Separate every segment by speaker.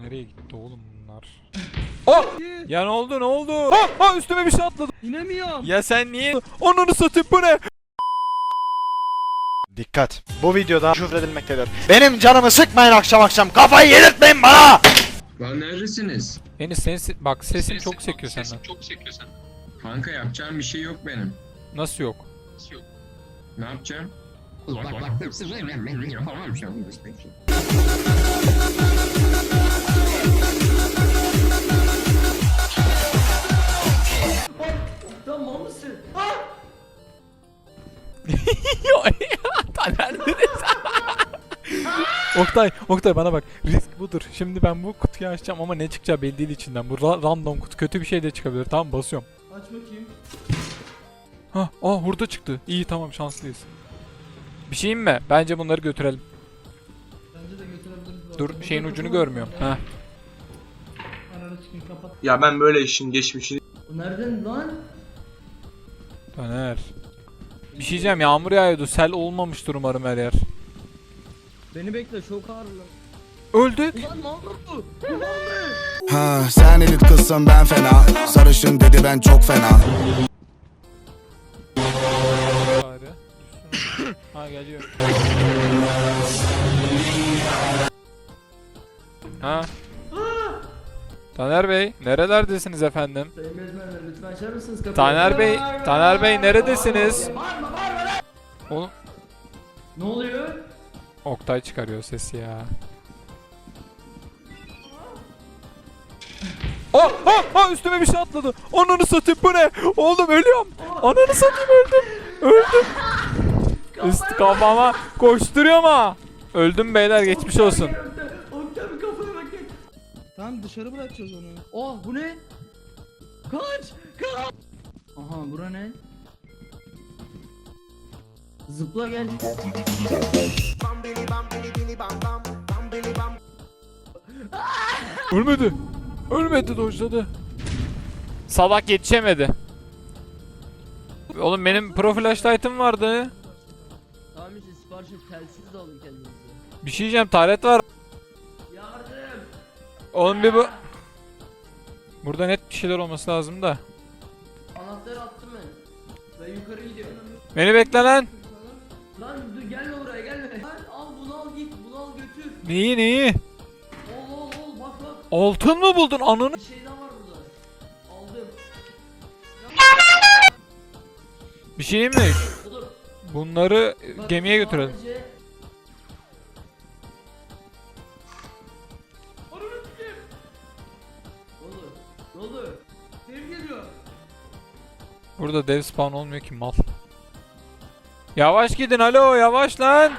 Speaker 1: Nereye gitti oğlum bunlar? Oh! Ya ne oldu ne oldu? Ha, ha üstüme bir şey atladı.
Speaker 2: İnemiyorum.
Speaker 1: Ya sen niye? Onunu satayım bu ne?
Speaker 3: Dikkat. Bu videoda küfredilmektedir. Benim canımı sıkmayın akşam akşam. Kafayı yedirtmeyin bana.
Speaker 4: Lan neredesiniz?
Speaker 1: Enis senin se- bak sesin çok sekiyor senden.
Speaker 4: Çok sekiyor senden. Kanka yapacağım bir şey yok benim.
Speaker 1: Nasıl yok?
Speaker 4: Ne yapacağım?
Speaker 2: Tamam mısın?
Speaker 1: Taner Oktay, Oktay bana bak. Risk budur. Şimdi ben bu kutuyu açacağım ama ne çıkacağı belli değil içinden. Bu ra- random kutu. Kötü bir şey de çıkabilir. Tamam basıyorum.
Speaker 2: Aç bakayım.
Speaker 1: Ha, aa hurda çıktı. İyi tamam şanslıyız. Bir şeyim mi? Bence bunları götürelim. Dur şeyin ucunu görmüyorum. Ha.
Speaker 5: Ya ben böyle işin geçmişini
Speaker 2: nereden lan?
Speaker 1: Taner. Bir şey diyeceğim yağmur yağıyordu. Sel olmamıştır umarım her yer.
Speaker 2: Beni bekle çok ağır lan.
Speaker 1: Öldük.
Speaker 2: Ulan ne oldu?
Speaker 6: Ha, sen elit kızsın ben fena Sarışın dedi ben çok fena
Speaker 1: ha geliyor. Ha. Taner Bey, nerelerdesiniz efendim?
Speaker 2: Sayın bezmenler lütfen açar mısınız kapıyı?
Speaker 1: Taner Bey, Taner Bey neredesiniz?
Speaker 2: Bağırma bağırma lan.
Speaker 1: Oğlum,
Speaker 2: Ne oluyor?
Speaker 1: Oktay çıkarıyor sesi ya. Oh, oh, oh, üstüme bir şey atladı. Ananı satayım bu ne? Oğlum ölüyorum. Ananı satayım öldüm. Öldüm. Üst kafama koşturuyor ama. Öldüm beyler geçmiş olsun.
Speaker 7: Dışarı bırakacağız onu.
Speaker 2: Oh bu ne? Kaç! Kaç! Aha bura ne? Zıpla gel.
Speaker 1: Ölmedi. Ölmedi dojladı. Salak yetişemedi. Oğlum benim pro flashlight'ım vardı.
Speaker 2: Tamam işte sipariş telsiz de alın kendinize.
Speaker 1: Bir şey diyeceğim taret var. Oğlum bir bu... Burada net bir şeyler olması lazım da.
Speaker 2: Anahtarı attım ben. Ben yukarı gidiyorum.
Speaker 1: Beni bekle lan.
Speaker 2: Lan dur gelme oraya gelme. Lan al bunu al git bunu al götür.
Speaker 1: Neyi neyi?
Speaker 2: Ol ol ol bak bak.
Speaker 1: Altın mı buldun ananı?
Speaker 2: Bir şey daha var burada. Aldım.
Speaker 1: Bir şey mi? Bunları
Speaker 2: bak,
Speaker 1: gemiye götürelim.
Speaker 2: sadece-
Speaker 1: Burada dev spawn olmuyor ki mal. Yavaş gidin alo yavaş lan.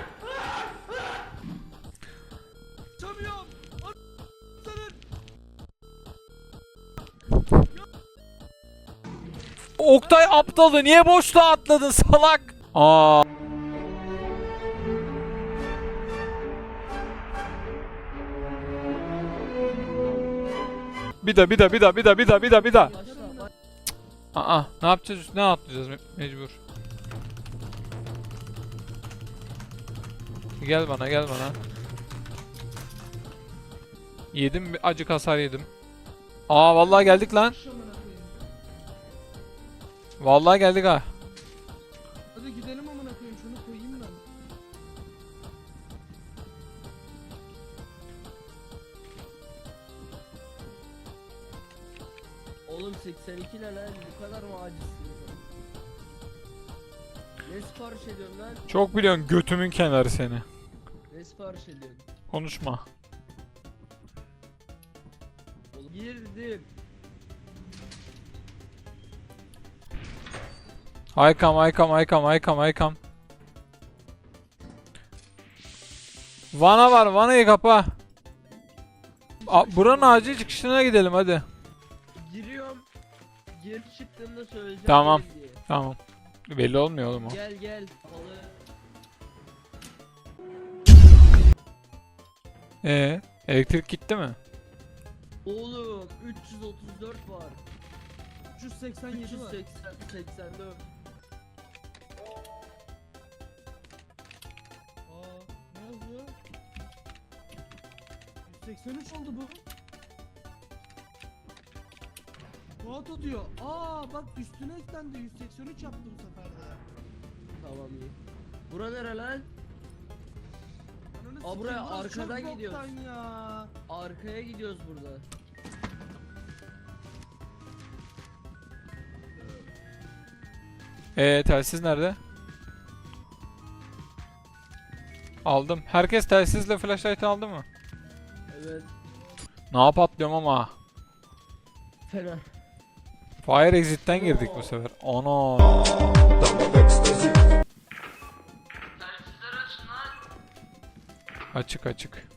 Speaker 1: Oktay aptalı niye boşluğa atladın salak? Aa. Bir daha bir daha bir daha bir daha bir daha bir daha bir daha. Aa ne yapacağız üstüne atlayacağız me- mecbur. Gel bana gel bana. Yedim acık hasar yedim. Aa vallahi geldik lan. Vallahi geldik ha.
Speaker 2: Oğlum 82 ne lan? Bu kadar mı acizsin? Ne sipariş ediyorsun lan?
Speaker 1: Çok biliyorsun götümün kenarı seni.
Speaker 2: Ne sipariş ediyorsun?
Speaker 1: Konuşma.
Speaker 2: Girdim.
Speaker 1: Haykam haykam haykam haykam haykam. Vana var vanayı kapa. A, buranın acil çıkışına gidelim hadi.
Speaker 2: Geri çıktığımda söyleyeceğim.
Speaker 1: Tamam.
Speaker 2: diye.
Speaker 1: Tamam. Belli olmuyor oğlum o.
Speaker 2: Gel gel. Balı.
Speaker 1: Ee, elektrik gitti mi?
Speaker 2: Oğlum 334 var.
Speaker 7: 387 var.
Speaker 2: 380 84.
Speaker 7: Aa ne yazıyor? 183 oldu bu. Fuat o diyor. Aa bak üstüne eklendi 183 yaptı bu sefer de.
Speaker 2: Tamam iyi. Bura nere lan?
Speaker 7: Ananı
Speaker 2: Aa,
Speaker 7: sikeyim,
Speaker 2: buraya
Speaker 7: burası
Speaker 2: arkadan
Speaker 7: çok
Speaker 2: gidiyoruz.
Speaker 7: boktan ya.
Speaker 2: Arkaya gidiyoruz burada.
Speaker 1: Eee telsiz nerede? Aldım. Herkes telsizle flashlight aldı mı?
Speaker 2: Evet.
Speaker 1: Ne yap atlıyorum ama.
Speaker 2: Fena.
Speaker 1: Fire exit'ten girdik bu sefer. Ana. Açık açık.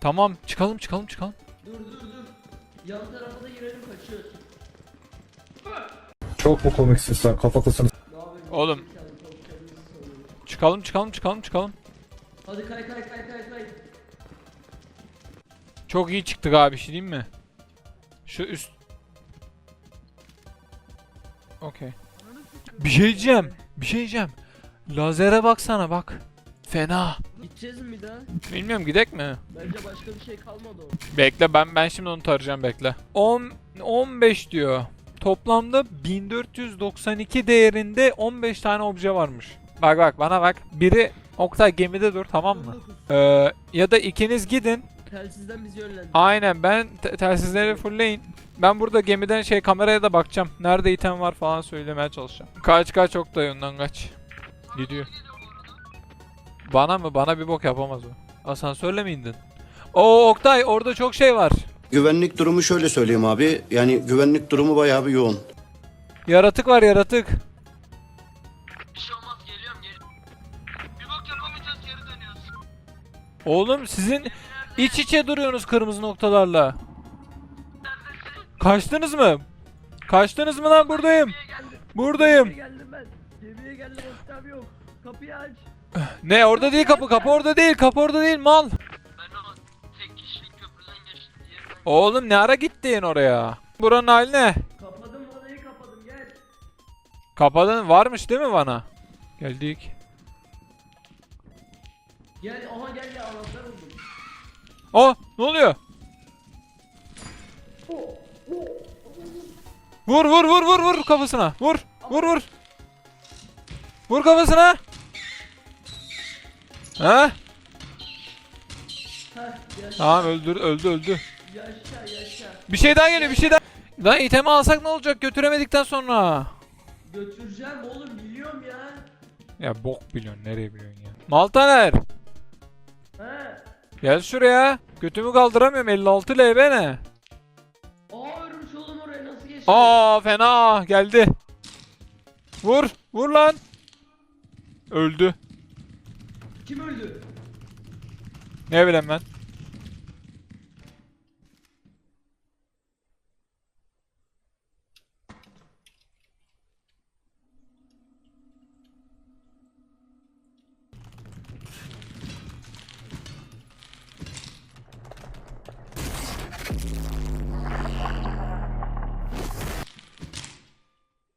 Speaker 1: Tamam çıkalım çıkalım çıkalım.
Speaker 2: Dur dur dur. Yan tarafa da girelim kaçıyoruz.
Speaker 8: Çok mu komiksin sen kafatasın?
Speaker 1: Oğlum. Çıkalım çıkalım çıkalım çıkalım.
Speaker 2: Hadi kay kay kay kay kay.
Speaker 1: Çok iyi çıktık abi şey diyeyim mi? Şu üst... Okey. Bir şey diyeceğim. Bir şey diyeceğim. Lazere baksana bak. Fena.
Speaker 2: Gideceğiz mi bir daha?
Speaker 1: Bilmiyorum gidek mi?
Speaker 2: Bence başka bir şey kalmadı o.
Speaker 1: Bekle ben ben şimdi onu tarayacağım bekle. 10 15 diyor. Toplamda 1492 değerinde 15 tane obje varmış. Bak bak bana bak. Biri Oktay gemide dur tamam mı? Ee, ya da ikiniz gidin.
Speaker 2: Telsizden bizi yönlendir.
Speaker 1: Aynen ben te- telsizleri fullleyin. Ben burada gemiden şey kameraya da bakacağım. Nerede item var falan söylemeye çalışacağım. Kaç kaç Oktay ondan kaç. Gidiyor. Bana mı? Bana bir bok yapamaz o. Asansörle mi indin? Oo Oktay orada çok şey var.
Speaker 9: Güvenlik durumu şöyle söyleyeyim abi. Yani güvenlik durumu bayağı bir yoğun.
Speaker 1: Yaratık var yaratık. Oğlum sizin iç içe duruyorsunuz kırmızı noktalarla. Kaçtınız mı? Kaçtınız mı lan buradayım? Buradayım. Ne orada değil kapı kapı orada değil kapı orada değil mal. Oğlum ne ara gittin oraya? Buranın hali ne?
Speaker 2: Kapadım odayı kapadım gel.
Speaker 1: Kapadın varmış değil mi bana? Geldik.
Speaker 2: Gel aha gel anahtar buldum.
Speaker 1: Oh ne oluyor? Vur vur vur vur vur kafasına. Vur vur vur. Vur kafasına. Ha?
Speaker 2: Heh yaşa
Speaker 1: Tamam öldür öldü öldü.
Speaker 2: yaşa yaşa.
Speaker 1: Bir şey daha geliyor bir şey daha. Lan itemi alsak ne olacak götüremedikten sonra.
Speaker 2: Götüreceğim oğlum biliyorum ya.
Speaker 1: Ya bok biliyorsun nereye biliyorsun ya. Maltaner. Gel şuraya. Götümü kaldıramıyorum 56 LB ne?
Speaker 2: Aa ölmüş oğlum oraya nasıl geçti?
Speaker 1: Aa fena geldi. Vur vur lan. Öldü.
Speaker 2: Kim öldü?
Speaker 1: Ne bileyim ben.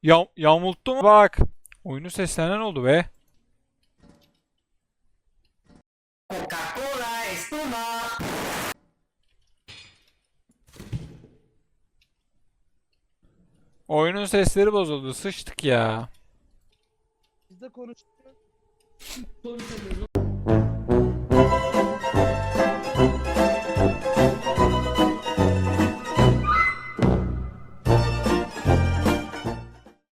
Speaker 1: Ya yamulttu mu? Bak. Oyunu seslenen oldu be. Oyunun sesleri bozuldu. Sıçtık ya.
Speaker 7: Biz de konuştuk.